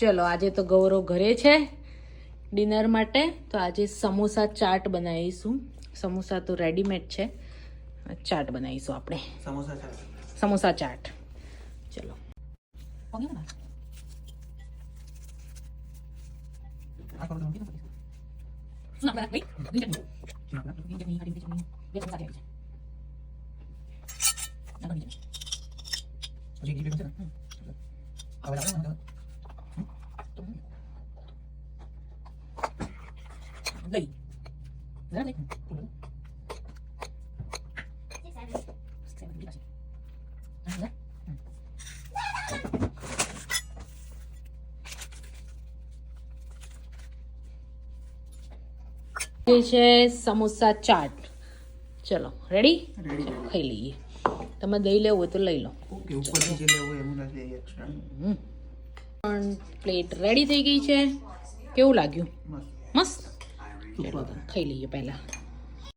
ચલો આજે તો ગૌરવ ઘરે છે ડિનર માટે. તો આજે સમોસા ચાટ બનાવીશું. સમોસા તો રેડીમેડ છે. ચાટ બનાવીશું આપણે. સમોસા ચાલો સમોસા ચાટ. ચલો. હવે લાવો ને લઈ. છે સમોસા ચાટ. ચલો રેડી રેડી ખાઈ લઈએ. તમે દહીં લેવું હોય તો લઈ લો. પણ પ્લેટ રેડી થઈ ગઈ છે. કેવું લાગ્યું? મસ્ત. મસ્ત સુપર ખાઈ લઈએ પહેલા